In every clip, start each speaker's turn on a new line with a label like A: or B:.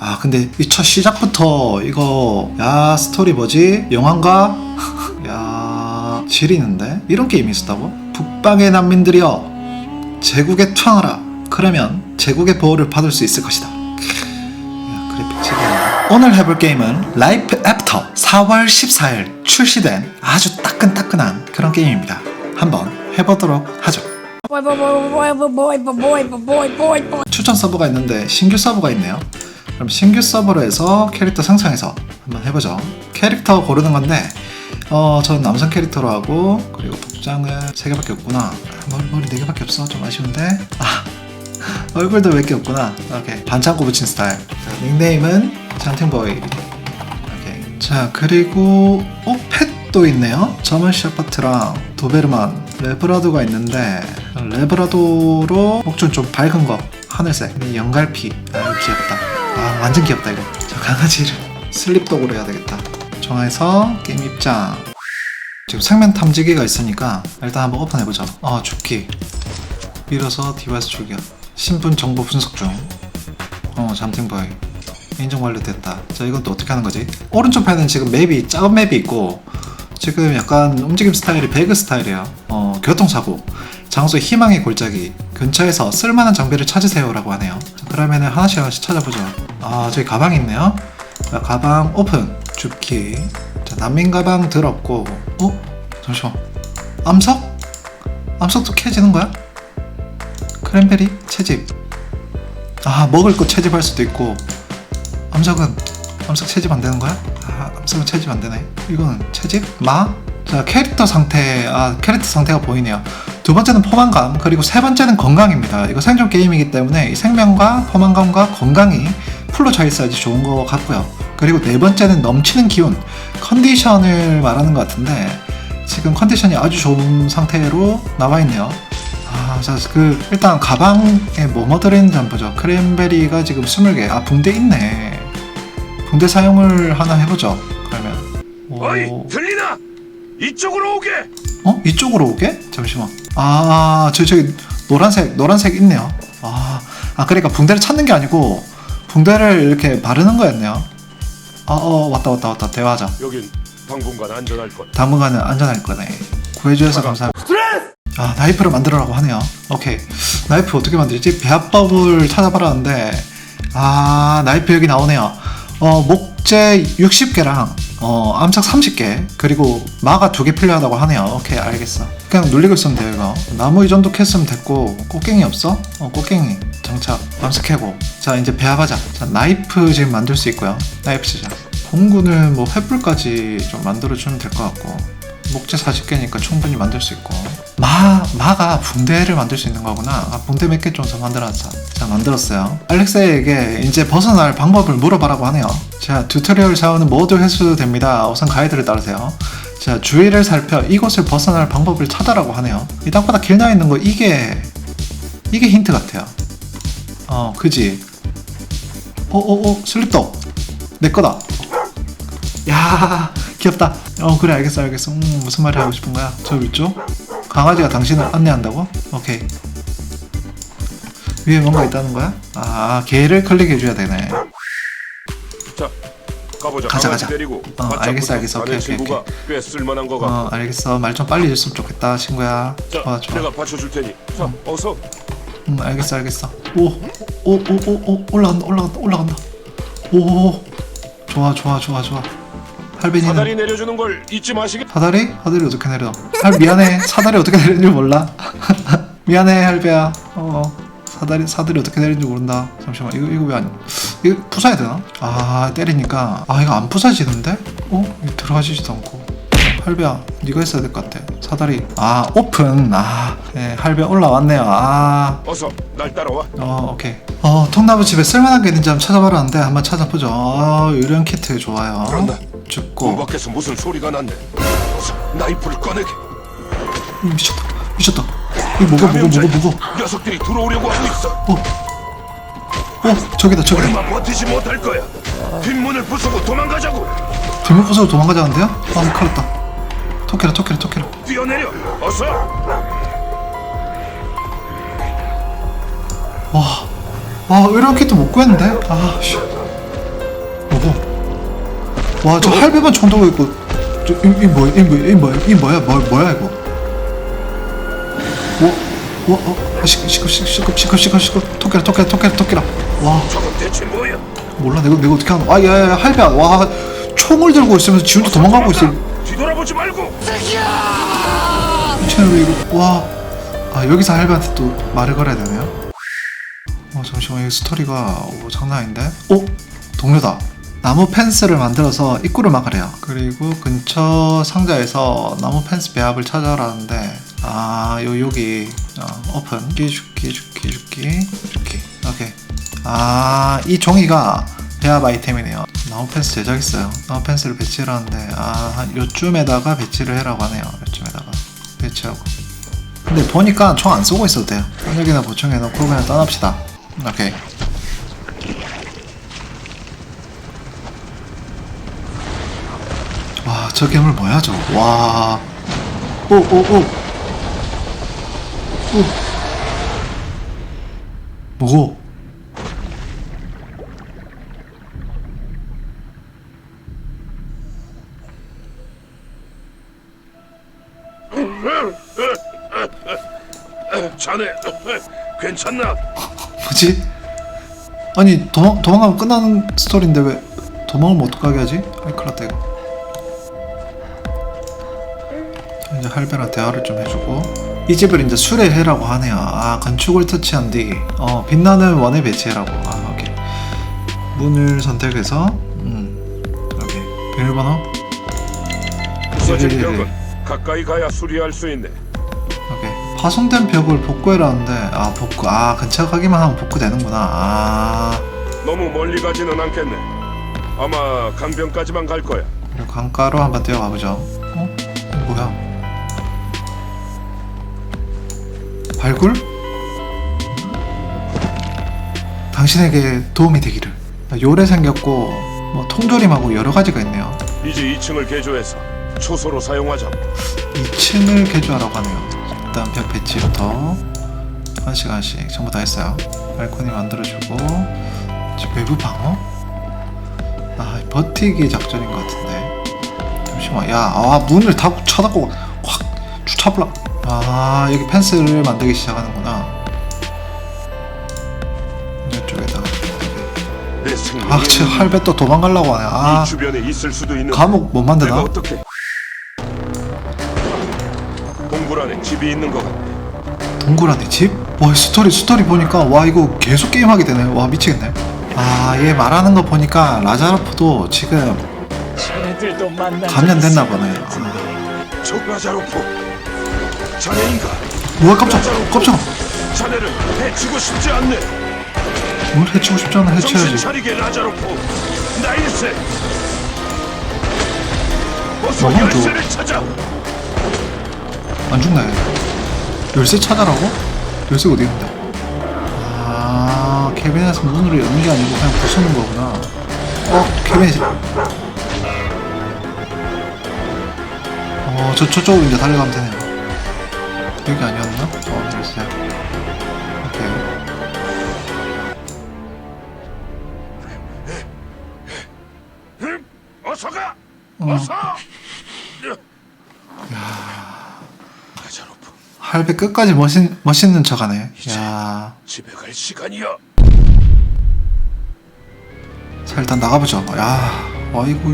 A: 아 근데 이 첫 시작부터 이거 야 스토리 뭐지? 영화인가? 야 지리는데? 이런 게임이 있었다고? 북방의 난민들이여 제국에 투항하라 그러면 제국의 보호를 받을 수 있을 것이다 야 그래픽 지리네 오늘 해볼 게임은 라이프 애프터 4월 14일 출시된 아주 따끈따끈한 그런 게임입니다 한번 해보도록 하죠 추천 서버가 있는데 신규 서버가 있네요 그럼 신규 서버로 해서 캐릭터 생성해서 한번 해보죠. 캐릭터 고르는 건데, 어, 전 남성 캐릭터로 하고, 그리고 복장은 3개밖에 없구나. 머리, 머리 4개밖에 없어. 좀 아쉬운데. 아, 얼굴도 몇 개 없구나. 오케이. 반창고 붙인 스타일. 자, 닉네임은 장팅보이. 오케이. 자, 그리고, 어, 펫도 있네요. 저먼 셰퍼트랑 도베르만, 레브라도가 있는데, 레브라도로 목줄 좀 밝은 거. 하늘색. 이 연갈피. 아, 귀엽다. 아, 완전 귀엽다, 이거. 저 강아지를 슬립독으로 해야 되겠다. 정해서 게임 입장. 지금 생명 탐지기가 있으니까 일단 한번 오픈해보자. 어, 죽기. 밀어서 디바이스 출격. 신분 정보 분석 중. 어, 잠팅보이. 인증 완료됐다. 자, 이건 또 어떻게 하는 거지? 오른쪽 편은 지금 맵이 작은 맵이 있고, 지금 약간 움직임 스타일이 배그 스타일이에요. 어, 교통사고. 장소의 희망의 골짜기. 근처에서 쓸만한 장비를 찾으세요 라고 하네요. 자, 그러면은 하나씩 하나씩 찾아보죠. 아, 저기 가방이 있네요. 자, 가방 오픈. 줍기. 자, 난민 가방 들었고, 어? 잠시만. 암석? 암석도 캐지는 거야? 크랜베리? 채집. 아, 먹을 거 채집할 수도 있고, 암석은 암석 채집 안 되는 거야? 아, 암석은 채집 안 되네. 이거는 채집? 마? 자, 캐릭터 상태, 아, 캐릭터 상태가 보이네요. 두 번째는 포만감, 그리고 세 번째는 건강입니다. 이거 생존 게임이기 때문에 이 생명과 포만감과 건강이 풀로 차 있어야지 좋은 것 같고요. 그리고 네 번째는 넘치는 기운, 컨디션을 말하는 것 같은데, 지금 컨디션이 아주 좋은 상태로 나와 있네요. 아, 자, 그, 일단 가방에 뭐뭐 들어있는지 한번 보죠. 크랜베리가 지금 20개. 아, 붕대 있네. 붕대 사용을 하나 해보죠. 그러면.
B: 어이
A: 오,
B: 들리나? 이쪽으로 오게.
A: 어? 이쪽으로 오게? 잠시만. 아, 저, 저기, 노란색, 노란색 있네요. 아, 아, 그러니까 붕대를 찾는 게 아니고, 붕대를 이렇게 바르는 거였네요. 아, 어, 왔다, 왔다, 왔다. 대화하자.
B: 여긴 당분간 안전할 것.
A: 당분간은 안전할 거네. 구해주셔서 감사합니다. 아, 나이프를 만들어라고 하네요. 오케이. 나이프 어떻게 만들지? 배합법을 찾아봐라는데, 아, 나이프 여기 나오네요. 어, 목재 60개랑, 어, 암착 30개, 그리고 마가 2개 필요하다고 하네요. 오케이, 알겠어. 그냥 눌리고 있으면 돼요, 이거. 나무 이 정도 캤으면 됐고, 꽃갱이 없어? 어, 꽃갱이. 장착. 캐고. 자, 이제 배합하자. 자, 나이프 지금 만들 수 있고요. 나이프 쓰자. 공구는 뭐 횃불까지 좀 만들어주면 될 것 같고. 목재 40개니까 충분히 만들 수 있고 마, 마가 붕대를 만들 수 있는 거구나 아, 붕대 몇 개 좀 더 만들었자 자 만들었어요 알렉스에게 이제 벗어날 방법을 물어봐라고 하네요 자 튜토리얼 사원은 모두 회수됩니다 우선 가이드를 따르세요 자 주위를 살펴 이곳을 벗어날 방법을 찾아라고 하네요 이 땅바닥 길나 있는 거 이게 이게 힌트 같아요 어 그지. 어 어 어 슬립도 내 거다. 야 귀엽다. 어 그래 알겠어 알겠어. 음, 무슨 말이 하고 싶은 거야? 저 위쪽? 강아지가 당신을 안내한다고? 오케이. 위에 뭔가 있다는 거야? 아 개를 클릭해 줘야 되네.
B: 자, 가보자.
A: 가자, 가자.
B: 데리고.
A: 어, 알겠어, 알겠어. 오케이, 오케이,
B: 친구가 꽤 쓸만한 거
A: 어. 알겠어. 말 좀 빨리 해줬으면 좋겠다 친구야.
B: 자,
A: 좋아 좋아.
B: 내가 받쳐줄 테니. 자, 어서.
A: 음 알겠어 알겠어 오오 오 오 오 올라간다 올라간다 올라간다 오 좋아 좋아 좋아 좋아 할배니는
B: 사다리 내려주는 걸 잊지 마시게.
A: 사다리? 사다리 어떻게 내려? 할 미안해. 사다리 어떻게 내리는지 몰라. 미안해 할배야. 어 사다리 사다리 어떻게 내리는지 모른다. 잠시만 이거 이거 왜 안? 이거 부숴야 되나? 아 때리니까 아 이거 안 부서지는데? 어? 들어가지지도 않고. 할배야, 네가 했어야 될 것 같아. 사다리. 아 오픈. 아, 네, 할배 올라왔네요. 아,
B: 어서 날 따라와.
A: 어 오케이. 어 통나무 집에 쓸만한 게 있는지 한번 찾아봐라는데 한번 찾아보죠. 아, 유령 키트 좋아요.
B: 그런다.
A: 죽고.
B: 문 밖에서 무슨 소리가 났네. 어서 나이프를 꺼내게.
A: 음, 미쳤다 미쳤다 이거 뭐가 뭐가 뭐가 뭐가
B: 녀석들이 들어오려고 하고 있어.
A: 어 어, 저기다 저기다
B: 얼마 버티지 못할 거야. 뒷문을 부수고 도망가자고.
A: 잘못 부서고 도망가자는데요? 아 큰일 났다 토끼라 토끼라 토끼라
B: 뛰어내려. 어서.
A: 와, 와 의료키트 못 구했는데? 아, 씨. 와, 저 할배만 총 들고 있고, 저, 이, 이 뭐야, 이 뭐야, 이 뭐야, 이 뭐야, 뭐, 뭐야, 이거. 와, 와, 어, 시, 시끄, 시끄, 시끄, 시끄, 시끄, 시끄, 토끼라, 토끼라, 토끼라, 토끼라. 와,
B: 저건 대체 뭐야?
A: 몰라, 내가, 내가 어떻게 거야. 아, 야, 야, 할배야, 와, 총을 들고 있으면서 지 혼자 도망가고 있어.
B: 뒤돌아보지 말고.
A: 채널 이거, 와. 아, 여기서 할배한테 또 말을 걸어야 되네요. 어, 잠시만, 이 스토리가, 오, 장난 아닌데? 어? 동료다. 나무 펜스를 만들어서 입구를 막으래요. 그리고 근처 상자에서 나무 펜스 배합을 찾아라는데, 아, 요, 여기, 어, 오픈. 죽기, 죽기, 죽기, 죽기, 죽기. 오케이. 아, 이 종이가 배합 아이템이네요. 나무 펜스 제작 있어요. 나무 펜스를 배치하는데, 아, 한 요쯤에다가 배치를 해라고 하네요. 요쯤에다가. 배치하고. 근데 보니까 총 안 쏘고 있어도 돼요. 탄약이나 보충해놓고 그냥 떠납시다. 오케이. 와, 저 괴물 뭐야, 저. 와. 오, 오, 오. 오. 뭐고?
B: 자네 괜찮나?
A: 뭐지? 아니, 도망, 도망가면 끝나는 스토리인데 왜 도망을 못 가게 하지? 아이, 큰일 났다, 이거. 이제 할배랑 대화를 좀 해주고 이 집을 이제 수레해라고 하네요 아 건축을 터치한 뒤 어, 빛나는 원에 배치해라고 아 오케이 문을 선택해서 음 오케이 비밀번호.
B: 벽은 가까이 가야 수리할 수 있네.
A: 파손된 벽을 복구해라는데 아 복구 아 근처 가기만 하면 복구되는구나 아
B: 너무 멀리 가지는 않겠네. 아마 강변까지만 갈 거야.
A: 그리고 강가로 한번 뛰어가 보죠 어? 이거 뭐야 발굴? 당신에게 도움이 되기를 요래 생겼고 뭐 통조림하고 여러 가지가 있네요
B: 이제 2층을 개조해서 초소로 사용하자.
A: 2층을 개조하라고 하네요 일단 벽 배치부터 한 시간씩 전부 다 했어요. 발코니 만들어주고 지금 외부 방어? 아 버티기 작전인 것 같은데. 잠시만. 야 아, 문을 다 쳐닫고 확 주차블라 아 여기 펜스를 만들기 시작하는구나. 이쪽에다가. 아 지금 할배 또 도망가려고 하네. 이아 감옥 못 만드나?
B: 동굴 안에 집이 있는 것 같네.
A: 동굴 안에 집? 와 스토리 스토리 보니까 와 이거 계속 게임하게 되네 와 미치겠네 아 얘 말하는 거 보니까 라자르프도 지금
C: 쟤네들도 만나.
A: 감염됐나 보네 아,
B: 저 라자로프. 자네인가?
A: 우와 깜짝 깜짝
B: 자네를 해치고 싶지 않네.
A: 뭘 해치고 싶지 않아
B: 정신
A: 해쳐야지
B: 차리게 라자로프. 나일세. 어서
A: 너무
B: 열쇠를 찾아.
A: 안 죽네 열쇠 찾아라고? 열쇠가 어디 있는데 아 캐비넷에서 문으로 여는 게 아니고 그냥 부수는 거구나 어 캐비넷 어저 저쪽으로 이제 달려가면 되네요 여기 아니었나? 어 열쇠 오케이
B: 어서 가.
A: 어.
B: 어서.
A: 할배 끝까지 멋있, 멋있는 척 하네. 야.
B: 집에 갈 시간이야.
A: 자 일단 나가보죠 야 아이고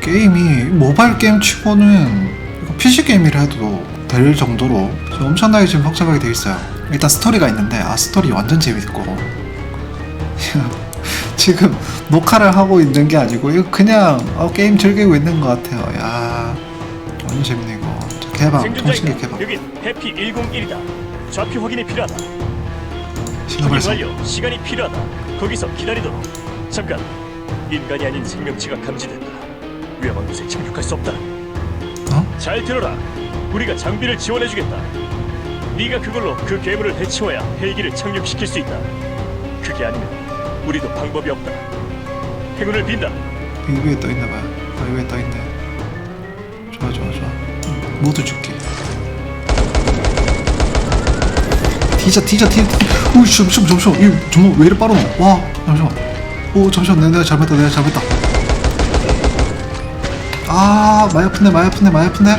A: 게임이 모바일 게임 치고는 이거 PC 게임이라 해도 될 정도로 엄청나게 지금 복잡하게 돼 있어요. 일단 스토리가 있는데 아 스토리 완전 재밌고. 지금 녹화를 하고 있는 게 아니고 이거 그냥 어, 게임 즐기고 있는 것 같아요. 야 완전 재밌네 개방 통신기? 개방
D: 여긴 해피 101이다. 좌표 확인이 필요하다.
A: 신호
D: 확인
A: 발송
D: 완료. 시간이 필요하다. 거기서 기다리도록. 잠깐. 인간이 아닌 생명체가 감지된다. 위험한 곳에 착륙할 수 없다.
A: 어?
D: 잘 들어라. 우리가 장비를 지원해주겠다. 네가 그걸로 그 괴물을 해치워야 헬기를 착륙시킬 수 있다. 그게 아니면 우리도 방법이 없다. 행운을 빈다.
A: 이 위에 떠 있나 봐요. 아, 이 위에 떠 있네. 모두 죽게. 뒤져, 뒤져, 뒤져. 오, 잠시만, 잠시만. 이 정말 왜 이리 빠르노? 와, 잠시만. 오, 잠시만. 내가, 내가 잘못했다, 내가 잘못했다. 아 많이 아픈데 많이 아픈데 많이 아픈데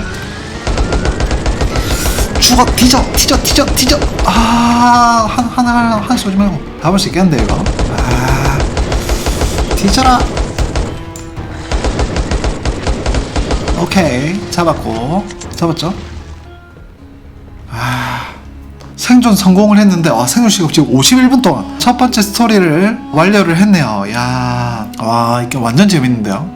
A: 죽어 뒤져 뒤져 뒤져 뒤져 아한 하나 한 쏘지 말고 잡을 수 있겠는데 이거 아 뒤져라 오케이 잡았고 잡았죠? 아 생존 성공을 했는데 와 생존 시간 지금 51분 동안 첫 번째 스토리를 완료를 했네요. 야 와 이게 완전 재밌는데요